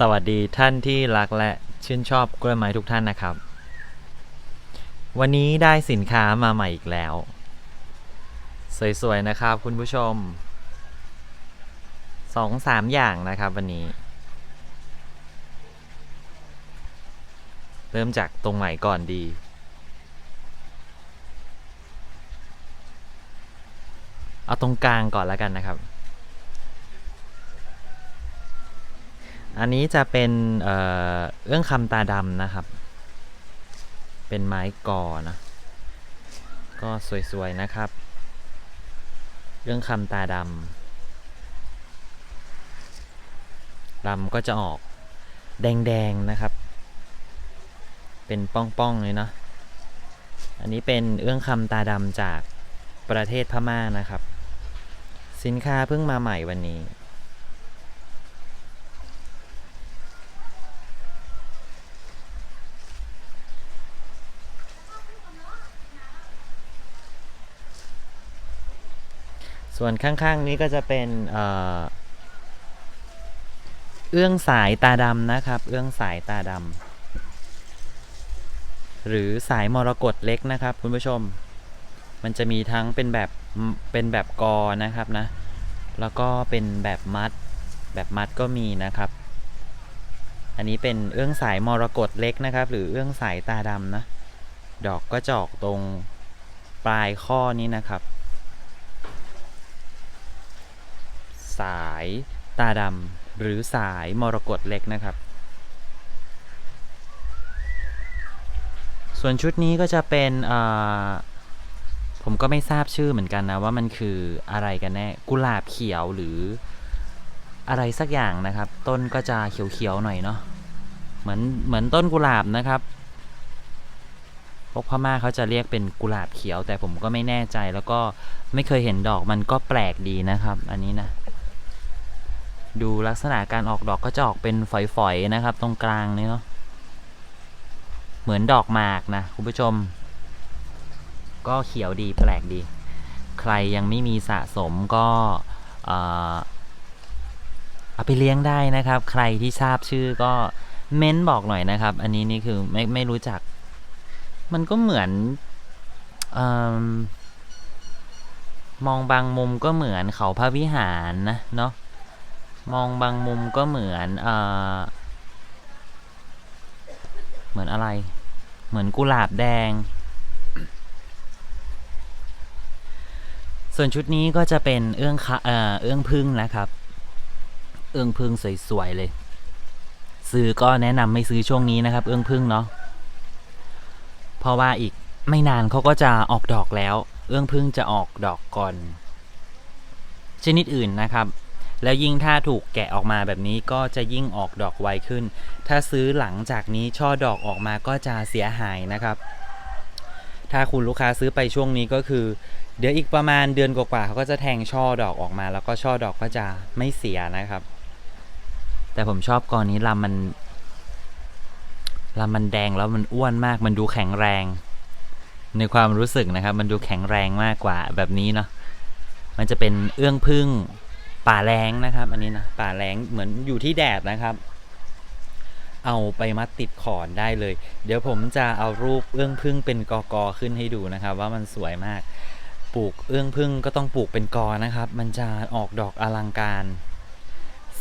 สวัสดีท่านที่รักและชื่นชอบกล้วยไม้ทุกท่านนะครับ วันนี้ได้สินค้ามาใหม่อีกแล้ว สวยๆนะครับคุณผู้ชมสองสามอย่างนะครับวันนี้ เริ่มจากตรงไหนก่อนดี เอาตรงกลางก่อนแล้วกันนะครับ อันนี้จะเป็นเอื้องคำตาดำนะครับ เป็นไม้กอนะ ก็สวยๆนะครับเอื้องคำตาดำลำก็จะออกแดงๆนะครับ เป็นป้องๆเลยเนาะอันนี้เป็นเอื้องคำตาดำจากประเทศพม่านะครับ สินค้าเพิ่งมาใหม่วันนี้ ส่วนข้างๆนี้ก็จะเป็นเอ่อเอื้องสายตาดำนะครับ เอื้องสายตาดำหรือสายมรกตเล็กนะครับ คุณผู้ชม มันจะมีทั้งเป็นแบบเป็นแบบกอนะครับนะ แล้วก็เป็นแบบมัด แบบมัดก็มีนะครับ อันนี้เป็นเอื้องสายมรกตเล็กนะครับ หรือเอื้องสายตาดำนะ ดอกก็จะออกตรงปลายข้อนี้นะครับ สายตาดำหรือสายมรกตเล็กนะครับ ส่วนชุดนี้ก็จะเป็นผมก็ไม่ทราบชื่อเหมือนกันนะว่ามันคืออะไรกันแน่กุหลาบเขียวหรืออะไรสักอย่างนะครับ ต้นก็จะเขียวๆหน่อยเนาะเหมือนเหมือนต้นกุหลาบนะครับพวกพม่าเขาจะเรียกเป็นกุหลาบเขียว แต่ผมก็ไม่แน่ใจแล้วก็ไม่เคยเห็นดอกมันก็แปลกดีนะครับ อันนี้นะ ดูลักษณะการออกดอกก็จะออกเป็นฝอยๆนะครับ ตรงกลางนี่เนาะเหมือนดอกหมากนะคุณผู้ชม ก็เขียวดีแปลกดี ใครยังไม่มีสะสมก็เอาไปเลี้ยงได้นะครับ ใครที่ทราบชื่อก็เม้นบอกหน่อยนะครับ อันนี้นี่คือไม่ไม่รู้จัก มันก็เหมือนอมองบางมุมก็เหมือนเขาพระวิหารนะเนาะ มองบางมุมก็เหมือนเออเหมือนอะไร เหมือนกุหลาบแดง ส่วนชุดนี้ก็จะเป็นเอื้องคะเอ่อเอื้องพึ่งนะครับ เอื้องพึ่งสวยๆเลย ซื้อก็แนะนำไม่ซื้อช่วงนี้นะครับ เอื้องพึ่งเนาะ เพราะว่าอีกไม่นานเขาก็จะออกดอกแล้ว เอื้องพึ่งจะออกดอกก่อน ชนิดอื่นนะครับ แล้วยิ่งถ้าถูกแกะออกมาแบบนี้ก็จะยิ่งออกดอกไวขึ้น ถ้าซื้อหลังจากนี้ช่อดอกออกมาก็จะเสียหายนะครับ ถ้าคุณลูกค้าซื้อไปช่วงนี้ก็คือ เดี๋ยวอีกประมาณเดือนกว่าๆเขาก็จะแทงช่อดอกออกมา แล้วก็ช่อดอกก็จะไม่เสียนะครับ แต่ผมชอบกอนนี้ลำมันลำมันแดงแล้วมันอ้วนมาก มันดูแข็งแรง ในความรู้สึกนะครับ มันดูแข็งแรงมากกว่าแบบนี้เนาะมันจะเป็นเอื้องพึ่ง ป่าแรงนะครับ อันนี้นะป่าแรงเหมือนอยู่ที่แดดนะครับ เอาไปมัดติดขอนได้เลย เดี๋ยวผมจะเอารูปเอื้องพึ่งเป็นกอกอขึ้นให้ดูนะครับ ว่ามันสวยมาก ปลูกเอื้องพึ่งก็ต้องปลูกเป็นกอนะครับ มันจะออกดอกอลังการ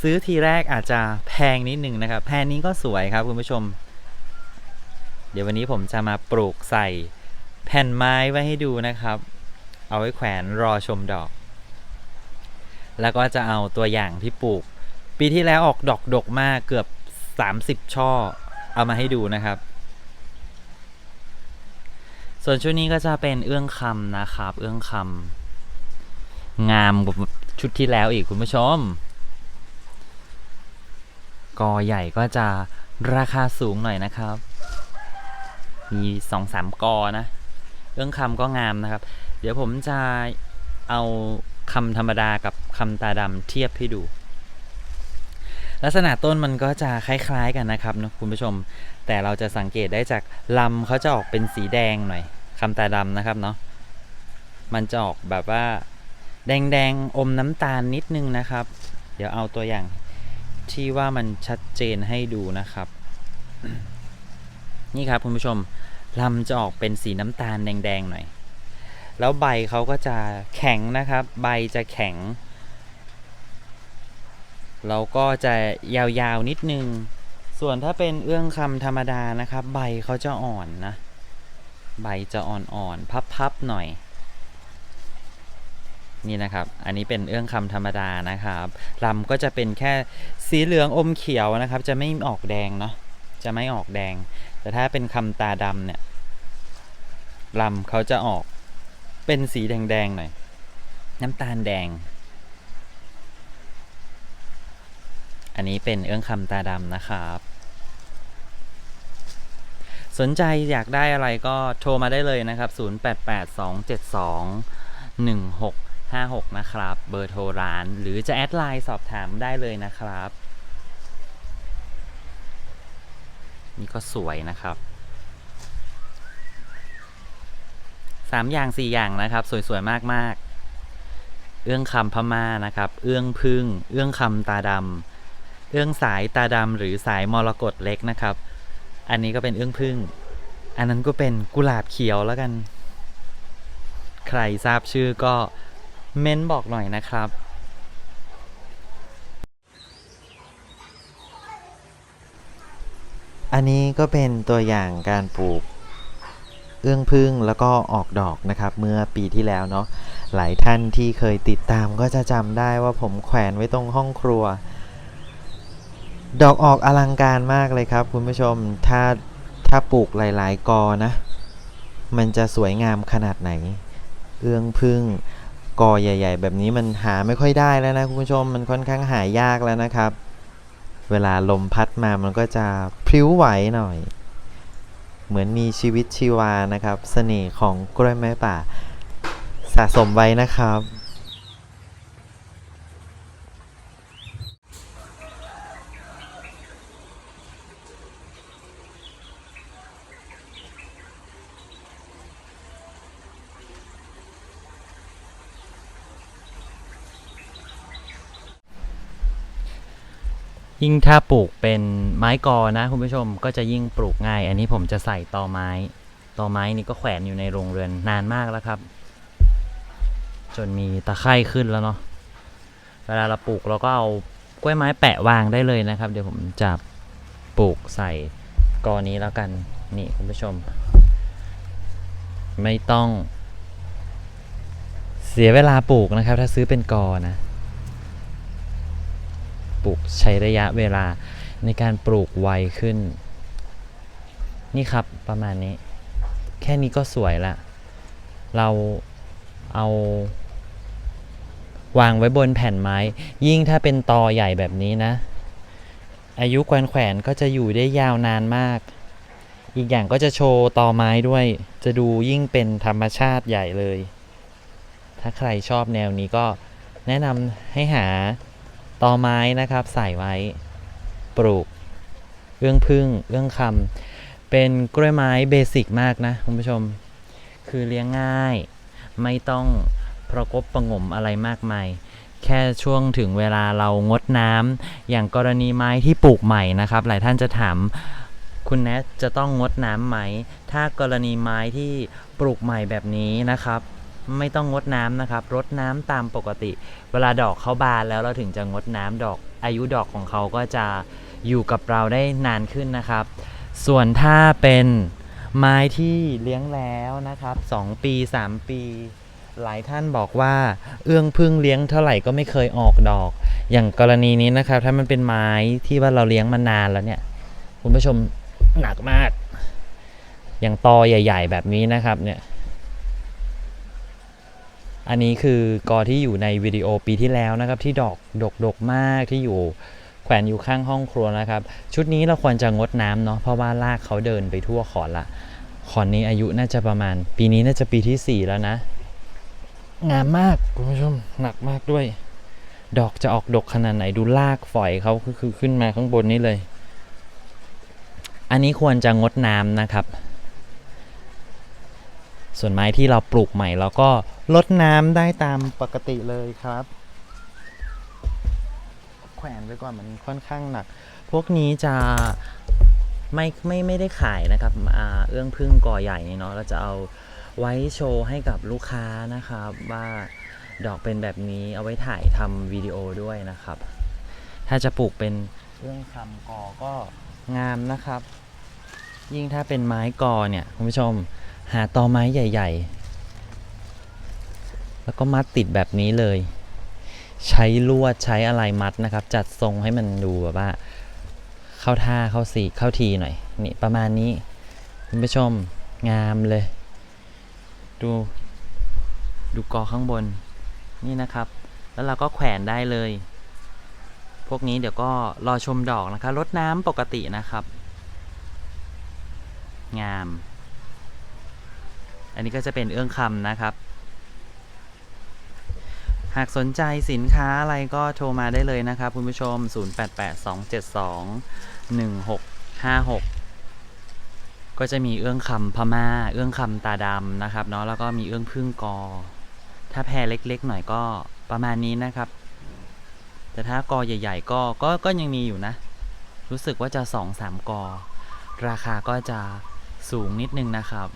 ซื้อทีแรกอาจจะแพงนิดหนึ่งนะครับ แพนนี้ก็สวยครับคุณผู้ชม เดี๋ยววันนี้ผมจะมาปลูกใส่แผ่นไม้ไว้ให้ดูนะครับ เอาไว้แขวนรอชมดอก แล้วก็จะเอาตัวอย่างที่ปลูก ปีที่แล้วออกดอกดกมากเกือบ 30 ช่อ เอามาให้ดูนะครับ ส่วนชุดนี้ก็จะเป็นเอื้องคำนะครับ เอื้องคำงามกว่าชุดที่แล้วอีกคุณผู้ชม กอใหญ่ก็จะราคาสูงหน่อยนะครับ มีสองสามกอนะ เอื้องคำก็งามนะครับ เดี๋ยวผมจะเอา คำธรรมดากับคำตาดำเทียบให้ดู ลักษณะต้นมันก็จะคล้ายๆกันนะครับนะคุณผู้ชม แต่เราจะสังเกตได้จากลำเขาจะออกเป็นสีแดงหน่อยคำตาดำนะครับเนาะมันจะออกแบบว่า แดงๆอมน้ำตาลนิดนึงนะครับ เดี๋ยวเอาตัวอย่างที่ว่ามันชัดเจนให้ดูนะครับ นี่ครับคุณผู้ชมลำจะออกเป็นสีน้ำตาลแดงๆหน่อย แล้วใบเขาก็จะแข็งนะครับ ใบจะแข็งแล้วก็จะยาวๆนิดนึง ส่วนถ้าเป็นเอื้องคำธรรมดานะครับ ใบเขาจะอ่อนนะ ใบจะอ่อนๆพับๆหน่อยนี่นะครับ อันนี้เป็นเอื้องคำธรรมดานะครับลำก็จะเป็นแค่สีเหลืองอมเขียวนะครับ จะไม่ออกแดงเนาะ จะไม่ออกแดง แต่ถ้าเป็นคำตาดำเนี่ยลำเขาจะออก เป็นสีแดงๆหน่อย น้ำตาลแดง อันนี้เป็นเอื้องคำตาดำนะครับ สนใจอยากได้อะไรก็โทรมาได้เลยนะครับ 0882721656 นะครับ เบอร์โทรร้าน หรือจะแอดไลน์สอบถามได้เลยนะครับ นี่ก็สวยนะครับ สามอย่างสี่อย่างนะครับ สวย ๆ มาก ๆ เอื้องคำพม่านะครับ เอื้องพึ่ง เอื้องคำตาดำเอื้องสายตาดำหรือสายมรกตเล็กนะครับ อันนี้ก็เป็นเอื้องพึ่ง อันนั้นก็เป็นกุหลาบเขียวแล้วกัน ใครทราบชื่อก็เม้นบอกหน่อยนะครับอันนี้ก็เป็นตัวอย่างการปลูก เอื้องพึ่งแล้วก็ออกดอกนะครับ เมื่อปีที่แล้วเนาะหลายท่านที่เคยติดตามก็จะจำได้ว่าผมแขวนไว้ตรงห้องครัว ดอกออกอลังการมากเลยครับ คุณผู้ชมถ้าถ้าปลูกหลาย ๆ กอนะ มันจะสวยงามขนาดไหน เอื้องพึ่งกอใหญ่ ๆ แบบนี้มันหาไม่ค่อยได้แล้วนะคุณผู้ชมมันค่อนข้างหายากแล้วนะครับ เวลาลมพัดมามันก็จะพลิ้วไหวหน่อย เหมือนมีชีวิตชีวานะครับ เสน่ห์ของกล้วยไม้ป่า สะสมไว้นะครับ ยิ่งถ้าปลูกเป็นไม้กอนะคุณผู้ชมก็จะยิ่งปลูกง่าย อันนี้ผมจะใส่ตอไม้ตอไม้นี่ก็แขวนอยู่ในโรงเรือนนานมากแล้วครับ จนมีตะไคร่ขึ้นแล้วเนาะเวลาเราปลูกเราก็เอากล้วยไม้แปะวางได้เลยนะครับ เดี๋ยวผมจะปลูกใส่กอนี้แล้วกันนี่คุณผู้ชม ไม่ต้องเสียเวลาปลูกนะครับ ถ้าซื้อเป็นกอนะ ปลูกใช้ระยะเวลาในการปลูกไวขึ้น นี่ครับประมาณนี้ แค่นี้ก็สวยละ เราเอาวางไว้บนแผ่นไม้ ยิ่งถ้าเป็นตอใหญ่แบบนี้นะ อายุแขวนแขวนก็จะอยู่ได้ยาวนานมาก อีกอย่างก็จะโชว์ตอไม้ด้วย จะดูยิ่งเป็นธรรมชาติใหญ่เลย ถ้าใครชอบแนวนี้ก็แนะนำให้หา ตอไม้นะครับใส่ไว้ ปลูก เอื้องพึ่งเอื้องคำเป็นกล้วยไม้เบสิกมากนะคุณผู้ชม คือเลี้ยงง่าย ไม่ต้องประกบประงมอะไรมากมาย แค่ช่วงถึงเวลาเรางดน้ำอย่างกรณีไม้ที่ปลูกใหม่นะครับ หลายท่านจะถามคุณแนทจะต้องงดน้ำไหม ถ้ากรณีไม้ที่ปลูกใหม่แบบนี้นะครับ ไม่ต้องงดน้ำนะครับรดน้ำตามปกติ เวลาดอกเขาบานแล้วเราถึงจะงดน้ำดอกอายุดอกของเขาก็จะอยู่กับเราได้นานขึ้นนะครับ ส่วนถ้าเป็นไม้ที่เลี้ยงแล้วนะครับ 2 ปี 3 ปี หลายท่านบอกว่า เอื้องพึ่งเลี้ยงเท่าไหร่ก็ไม่เคยออกดอก อย่างกรณีนี้นะครับ ถ้ามันเป็นไม้ที่ว่าเราเลี้ยงมานานแล้วเนี่ย คุณผู้ชมหนักมาก อย่างตอใหญ่ ๆ แบบนี้นะครับเนี่ย อันนี้คือกอที่อยู่ในวิดีโอปีที่แล้วนะครับ ที่ดอกดกดกมากที่อยู่แขวนอยู่ข้างห้องครัวนะครับ ชุดนี้เราควรจะงดน้ำเนาะเพราะว่ารากเขาเดินไปทั่วขอนละขอนนี้อายุน่าจะประมาณ ปีนี้น่าจะปีที่ 4 แล้วนะ งามมากคุณผู้ชมหนักมากด้วย ดอกจะออกดกขนาดไหนดูรากฝอยเขาคือขึ้นมาข้างบนนี้เลย อันนี้ควรจะงดน้ำนะครับ ส่วนไม้ที่เราปลูกใหม่เราก็ ลดน้ำได้ตามปกติเลยครับ แขวนไว้ก่อนมันค่อนข้างหนัก พวกนี้จะไม่ไม่ไม่ได้ขายนะครับอเอื้องพึ่งกอใหญ่นี่เนาะเราจะเอาไว้โชว์ให้กับลูกค้านะครับ ว่าดอกเป็นแบบนี้เอาไว้ถ่ายทำวิดีโอด้วยนะครับ ถ้าจะปลูกเป็นเอื้องคำกอก็งามนะครับ ยิ่งถ้าเป็นไม้กอเนี่ยคุณผู้ชมหาตอไม้ใหญ่ ๆ แล้วก็มัดติดแบบนี้เลย ใช้ลวดใช้อะไรมัดนะครับ จัดทรงให้มันดูแบบว่า เข้าท่าเข้าสีเข้าทีหน่อยนี่ประมาณนี้คุณผู้ชมงามเลย ดูดูกอข้างบนนี่นะครับ แล้วเราก็แขวนได้เลย พวกนี้เดี๋ยวก็รอชมดอกนะคะรดน้ำปกตินะครับ งาม อันนี้ก็จะเป็นเอื้องคำนะครับ หากสนใจสินค้าอะไรก็โทรมาได้เลยนะครับคุณผู้ชม 0882721656 ก็จะมีเอื้องคำพม่า เอื้องคำตาดำนะครับเนาะแล้วก็มีเอื้องพึ่งกอ ถ้าแพรเล็กๆ หน่อยก็ประมาณนี้นะครับ แต่ถ้ากอใหญ่ ๆ ก็ก็ก็ยังมีอยู่นะ รู้สึกว่าจะสองสามกอ ราคาก็จะสูงนิดนึงนะครับ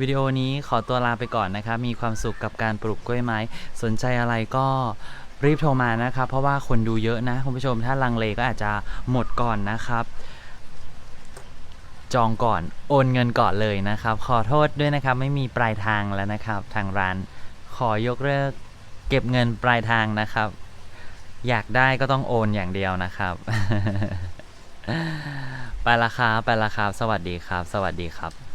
วิดีโอนี้ขอตัวลาไปก่อนนะครับ มีความสุขกับการปลูกกล้วยไม้ สนใจอะไรก็รีบโทรมานะครับ เพราะว่าคนดูเยอะนะคุณผู้ชม ถ้าลังเลก็อาจจะหมดก่อนนะครับ จองก่อน โอนเงินก่อนเลยนะครับ ขอโทษด้วยนะครับ ไม่มีปลายทางแล้วนะครับ ทางร้าน ขอยกเลิกเก็บเงินปลายทางนะครับ อยากได้ก็ต้องโอนอย่างเดียวนะครับ ไปละครับไปละครับ สวัสดีครับ สวัสดีครับ